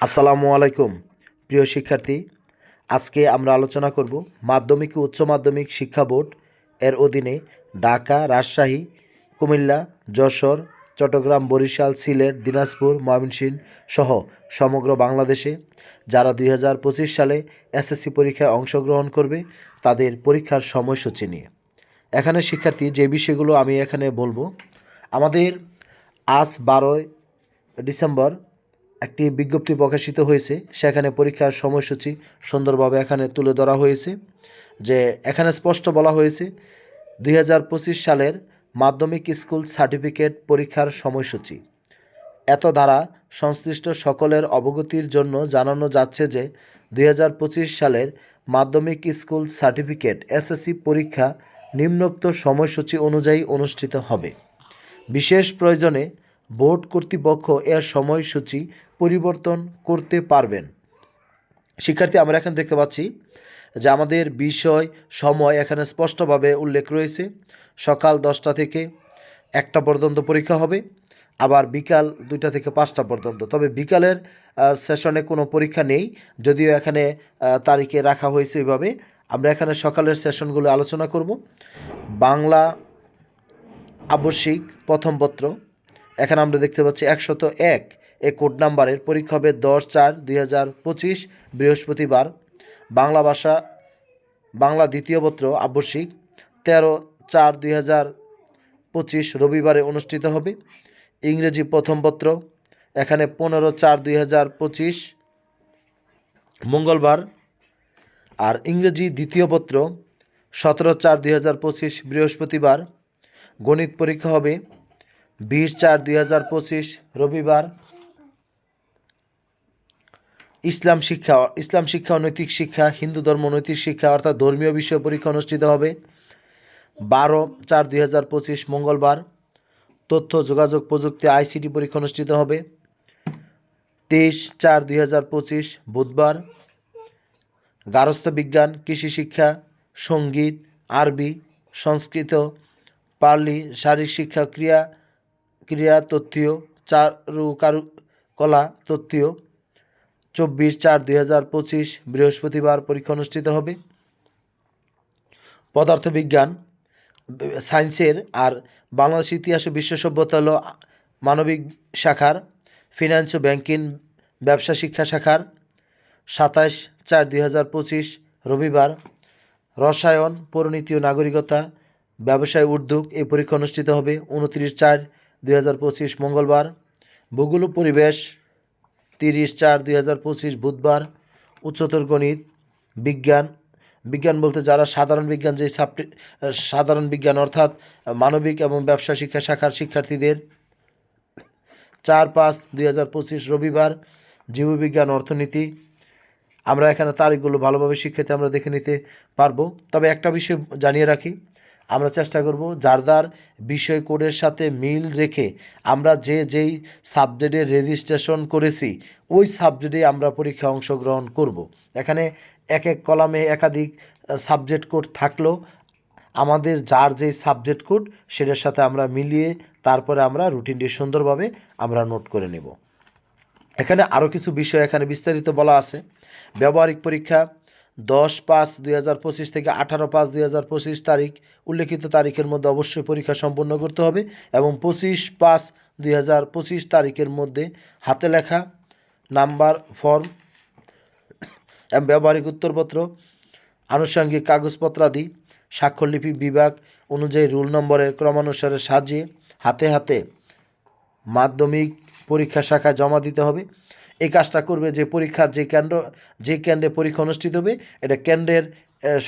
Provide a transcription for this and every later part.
আসসালামু আলাইকুম, প্রিয় শিক্ষার্থী। আজকে আমরা আলোচনা করব মাধ্যমিক ও উচ্চ মাধ্যমিক শিক্ষা বোর্ড এর অধীনে ঢাকা, রাজশাহী, কুমিল্লা, যশোর, চট্টগ্রাম, বরিশাল, সিলেট, দিনাজপুর, ময়মনসিংহ সহ সমগ্র বাংলাদেশে যারা দুই হাজার পঁচিশ সালে এসএসসি পরীক্ষায় অংশগ্রহণ করবে তাদের পরীক্ষার সময়সূচি নিয়ে। এখানে শিক্ষার্থী, যে বিষয়গুলো আমি এখানে বলব, আমাদের আজ বারোই ডিসেম্বর একটি বিজ্ঞপ্তি প্রকাশিত হয়েছে। সেখানে পরীক্ষার সময়সূচি সুন্দরভাবে এখানে তুলে ধরা হয়েছে যে এখানে স্পষ্ট বলা হয়েছে দুই হাজার পঁচিশ সালের মাধ্যমিক স্কুল সার্টিফিকেট পরীক্ষার সময়সূচি। এত দ্বারা সংশ্লিষ্ট সকলের অবগতির জন্য জানানো যাচ্ছে যে দুই হাজার পঁচিশ সালের মাধ্যমিক স্কুল সার্টিফিকেট এসএসসি পরীক্ষা নিম্নোক্ত সময়সূচি অনুযায়ী অনুষ্ঠিত হবে। বিশেষ প্রয়োজনে বোর্ড কর্তৃপক্ষ এর সময়সূচি পরিবর্তন করতে পারবেন। শিক্ষার্থী, আমরা এখানে দেখতে পাচ্ছি যে আমাদের বিষয়, সময় এখানে স্পষ্টভাবে উল্লেখ রয়েছে। সকাল দশটা থেকে একটা পর্যন্ত পরীক্ষা হবে, আবার বিকাল দুইটা থেকে পাঁচটা পর্যন্ত। তবে বিকালের সেশনে কোনো পরীক্ষা নেই, যদিও এখানে তারিখে রাখা হয়েছে এভাবে। আমরা এখানে সকালের সেশনগুলো আলোচনা করব। বাংলা আবশ্যিক প্রথম পত্র। এখানে আমরা দেখতে পাচ্ছি একশত এক। এ কোড নাম্বারের পরীক্ষা হবে দশ চার দুই হাজার পঁচিশ, বৃহস্পতিবার। বাংলা ভাষা, বাংলা দ্বিতীয় পত্র আবশ্যিক। তেরো চার দুই হাজার পঁচিশ রবিবারে অনুষ্ঠিত হবে। ইংরেজি প্রথম পত্র, এখানে পনেরো চার দুই হাজার পঁচিশ। মঙ্গলবার। আর ইংরেজি দ্বিতীয় পত্র, সতেরো চার দুই হাজার পঁচিশ, বৃহস্পতিবার। গণিত পরীক্ষা হবে বিশ চার দুই রবিবার ইসলাম শিক্ষা ইসলাম শিক্ষা ও নৈতিক শিক্ষা, হিন্দু ধর্ম নৈতিক শিক্ষা অর্থাৎ ধর্মীয় বিষয় পরীক্ষা অনুষ্ঠিত হবে। বারো চার দুই মঙ্গলবার তথ্য, যোগাযোগ প্রযুক্তি আইসিটি পরীক্ষা অনুষ্ঠিত হবে। তেইশ চার দুই বুধবার গার্হস্থ্য বিজ্ঞান, কৃষি শিক্ষা, সংগীত, আরবি, সংস্কৃত, পার্লি, শারীরিক শিক্ষা, ক্রিয়া ক্রিয়া তত্ত্বীয় চারু কারু কলা তত্ত্বীয় চব্বিশ চার দুই হাজার পঁচিশ বৃহস্পতিবার পরীক্ষা অনুষ্ঠিত হবে। পদার্থবিজ্ঞান, সায়েন্সের আর বাংলাদেশ ইতিহাস ও বিশ্ব সভ্যতা হল মানবিক শাখার, ফিনান্স ও ব্যাংকিং ব্যবসা শিক্ষা শাখার। সাতাশ চার দুই হাজার পঁচিশ রবিবার রসায়ন, পরিণীতি ও নাগরিকতা, ব্যবসায় উদ্যোগ এই পরীক্ষা অনুষ্ঠিত হবে। উনত্রিশ চার দুই হাজার পঁচিশ মঙ্গলবার, ভূগোল পরিবেশ তিরিশ চার দুই বুধবার, উচ্চতর গণিত, বিজ্ঞান বিজ্ঞান বলতে যারা সাধারণ বিজ্ঞান যে সাবটি সাধারণ বিজ্ঞান অর্থাৎ মানবিক এবং ব্যবসা শিক্ষা শাখার শিক্ষার্থীদের, চার পাঁচ দুই রবিবার, জীববিজ্ঞান অর্থনীতি। আমরা এখানে তারিখগুলো ভালোভাবে শিক্ষাতে আমরা দেখে নিতে পারব। তবে একটা বিষয় জানিয়ে রাখি আমরা চেষ্টা করব যার যার বিষয় কোডের সাথে মিল রেখে আমরা যে যেই সাবজেক্টে রেজিস্ট্রেশন করেছি, ওই সাবজেক্টে আমরা পরীক্ষায় অংশগ্রহণ করব। এখানে এক এক কলামে একাধিক সাবজেক্ট কোড থাকলেও আমাদের যার যে সাবজেক্ট কোড, সেটার সাথে আমরা মিলিয়ে তারপরে আমরা রুটিনটি সুন্দরভাবে আমরা নোট করে নেব। এখানে আরও কিছু বিষয় এখানে বিস্তারিত বলা আছে। ব্যবহারিক পরীক্ষা দশ পাঁচ দুই হাজার পঁচিশ থেকে আঠারো পাঁচ দুই হাজার পঁচিশ তারিখ উল্লেখিত তারিখের মধ্যে অবশ্যই পরীক্ষা সম্পন্ন করতে হবে এবং পঁচিশ পাঁচ দুই হাজার পঁচিশ তারিখের মধ্যে হাতে লেখা নাম্বার, ফর্ম ব্যবহারিক উত্তরপত্র, আনুষঙ্গিক কাগজপত্রাদি স্বাক্ষরলিপি বিভাগ অনুযায়ী রুল নম্বরের ক্রমানুসারে সাজিয়ে হাতে হাতে মাধ্যমিক পরীক্ষা শাখায় জমা দিতে হবে। এই কাজটা করবে যে পরীক্ষার যে কেন্দ্র, যে কেন্দ্রে পরীক্ষা অনুষ্ঠিত হবে, এটা কেন্দ্রের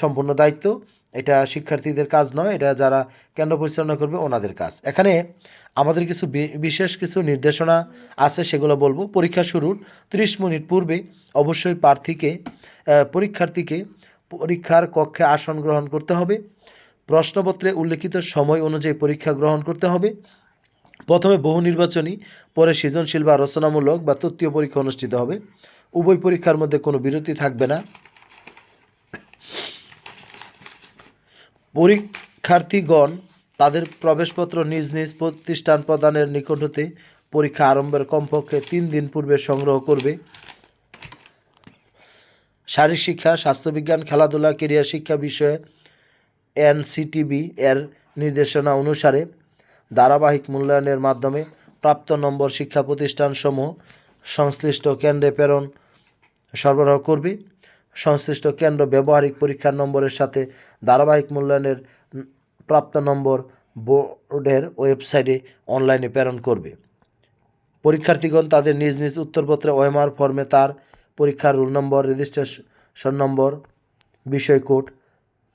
সম্পূর্ণ দায়িত্ব। এটা শিক্ষার্থীদের কাজ নয়, এটা যারা কেন্দ্র পরিচালনা করবে ওনাদের কাজ। এখানে আমাদের কিছু বিশেষ কিছু নির্দেশনা আছে, সেগুলো বলব। পরীক্ষা শুরুর 30 মিনিট পূর্বে অবশ্যই প্রার্থীকে পরীক্ষার্থীকে পরীক্ষার কক্ষে আসন গ্রহণ করতে হবে। প্রশ্নপত্রে উল্লেখিত সময় অনুযায়ী পরীক্ষা গ্রহণ করতে হবে। প্রথমে বহু নির্বাচনী পরে সৃজনশীল বা রচনামূলক বা তত্ত্বীয় পরীক্ষা অনুষ্ঠিত হবে। উভয় পরীক্ষার মধ্যে কোনো বিরতি থাকবে না। পরীক্ষার্থীগণ তাদের প্রবেশপত্র নিজ নিজ প্রতিষ্ঠান প্রদানের নিকট হতে পরীক্ষা আরম্ভের কমপক্ষে তিন দিন পূর্বে সংগ্রহ করবে। শারীরিক শিক্ষা, স্বাস্থ্যবিজ্ঞান, খেলাধুলা, ক্রীড়া শিক্ষা বিষয়ে এনসিটিবি এর নির্দেশনা অনুসারে ধারাবাহিক মূল্যায়নের মাধ্যমে প্রাপ্ত নম্বর শিক্ষা প্রতিষ্ঠানসমূহ সংশ্লিষ্ট কেন্দ্রে প্রেরণ সরবরাহ করবে। সংশ্লিষ্ট কেন্দ্র ব্যবহারিক পরীক্ষার নম্বরের সাথে ধারাবাহিক মূল্যায়নের প্রাপ্ত নম্বর বোর্ডের ওয়েবসাইটে অনলাইনে প্রেরণ করবে। পরীক্ষার্থীগণ তাদের নিজ নিজ উত্তরপত্রে ওএমআর ফর্মে তার পরীক্ষার রোল নম্বর, রেজিস্ট্রেশন নম্বর বিষয় কোড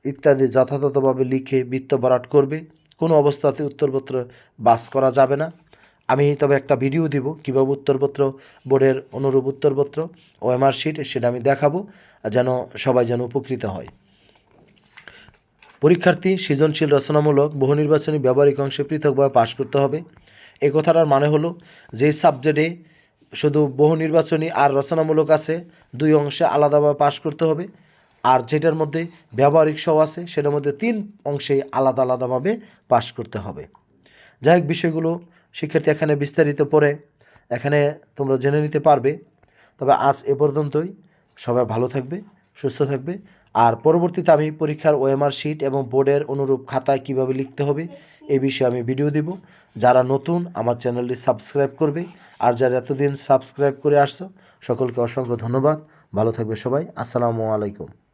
ইত্যাদি যথাযথভাবে লিখে বৃত্ত ভরাট করবে। কোনো অবস্থাতে উত্তরপত্র বাস করা যাবে না। আমি তবে একটা ভিডিও দিব, কীভাবে উত্তরপত্র, বোর্ডের অনুরূপ উত্তরপত্র ও এমআর শিট সেটা আমি দেখাবো, যেন সবাই যেন উপকৃত হয়। পরীক্ষার্থী, সৃজনশীল, রচনামূলক, বহু নির্বাচনী ব্যবহারিক অংশে পৃথকভাবে পাশ করতে হবে। এই কথাটার মানে হলো, যে সাবজেক্টে শুধু বহু নির্বাচনী আর রচনামূলক আছে, দুই অংশে আলাদাভাবে পাশ করতে হবে। আর যেটার মধ্যে ব্যবহারিক সহ আছে, সেটার মধ্যে তিন অংশে আলাদা আলাদাভাবে পাশ করতে হবে। যাই হোক, বিষয়গুলো শিক্ষার্থী এখানে বিস্তারিত পড়ে, এখানে তোমরা জেনে নিতে পারবে। তবে আজ এ পর্যন্তই। সবাই ভালো থাকবে, সুস্থ থাকবে। আর পরবর্তীতে আমি পরীক্ষার ওএমআর শিট এবং বোর্ডের অনুরূপ খাতায় কীভাবে লিখতে হবে এই বিষয়ে আমি ভিডিও দিব। যারা নতুন, আমার চ্যানেলটি সাবস্ক্রাইব করবে। আর যারা এতদিন সাবস্ক্রাইব করে আসছো, সকলকে অসংখ্য ধন্যবাদ। ভালো থাকবে সবাই। আসসালামু আলাইকুম।